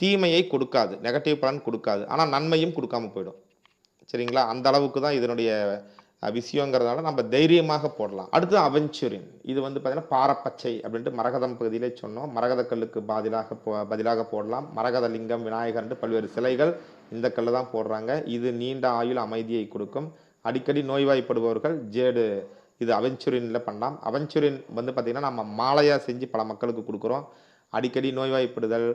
தீமையை கொடுக்காது நெகட்டிவ் பலன் கொடுக்காது. ஆனால் நன்மையும் கொடுக்காம போயிடும். சரிங்களா? அந்த அளவுக்கு தான் இதனுடைய விஷயங்கிறதுனால நம்ம தைரியமாக போடலாம். அடுத்து அவென்ச்சுரின் இது வந்து பார்த்தீங்கன்னா பாரப்பச்சை அப்படின்ட்டு மரகதம் பகுதியிலே சொன்னோம். மரகத கல்லுக்கு பதிலாக போ பதிலாக போடலாம். மரகத லிங்கம் விநாயகர்ன்ட்டு பல்வேறு சிலைகள் இந்த கல் தான் போடுறாங்க. இது நீண்ட ஆயுள் அமைதியை கொடுக்கும். அடிக்கடி நோய்வாய்ப்படுபவர்கள் ஜேடு இது அவென்ச்சுரினில் பண்ணலாம். அவென்ச்சுரின் வந்து பார்த்திங்கன்னா நம்ம மாலையாக செஞ்சு பல மக்களுக்கு கொடுக்குறோம். அடிக்கடி நோய்வாய்ப்படுதல்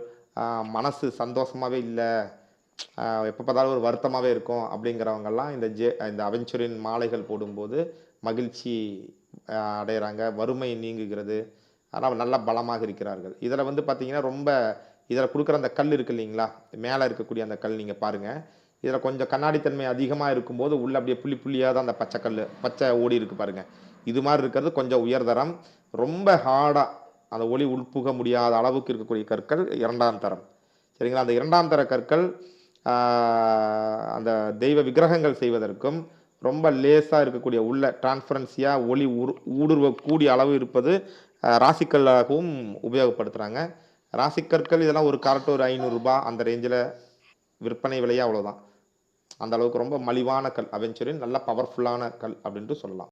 மனசு சந்தோஷமாகவே இல்லை. எப்போ பார்த்தாலும் ஒரு வருத்தமாகவே இருக்கும் அப்படிங்கிறவங்கெல்லாம் இந்த ஜே இந்த அவெஞ்சுரின் மாலைகள் போடும்போது மகிழ்ச்சி அடைகிறாங்க வறுமை நீங்குகிறது. ஆனால் நல்ல பலமாக இருக்கிறார்கள். இதில் வந்து பார்த்தீங்கன்னா ரொம்ப இதில் கொடுக்குற அந்த கல் இருக்கு இல்லைங்களா? மேலே இருக்கக்கூடிய அந்த கல் நீங்கள் பாருங்கள் இதில் கொஞ்சம் கண்ணாடித்தன்மை அதிகமாக இருக்கும்போது உள்ள அப்படியே புள்ளி புள்ளியாக தான் அந்த பச்சை கல் பச்சை ஓடி இருக்கு பாருங்கள் இது மாதிரி இருக்கிறது கொஞ்சம் உயர்தரம். ரொம்ப ஹார்டாக அந்த ஒளி உட்புக முடியாத அளவுக்கு இருக்கக்கூடிய கற்கள் இரண்டாம் தரம். சரிங்களா? அந்த இரண்டாம் தர கற்கள் அந்த தெய்வ விக்கிரகங்கள் செய்வதற்கும் ரொம்ப லேசாக இருக்கக்கூடிய உள்ள டிரான்ஸ்பரன்சியாக ஒளி உரு ஊடுருவக்கூடிய அளவு இருப்பது ராசிக்கல்லாகவும் உபயோகப்படுத்துகிறாங்க ராசிக்கற்கள் இதெல்லாம் ஒரு கரெக்ட் ஒரு ஐநூறுரூபா அந்த ரேஞ்சில் விற்பனை விலையே அவ்வளோதான் அந்த அளவுக்கு ரொம்ப மலிவான கல் அவென்ச்சுரின் நல்ல பவர்ஃபுல்லான கல் அப்படின்ட்டு சொல்லலாம்.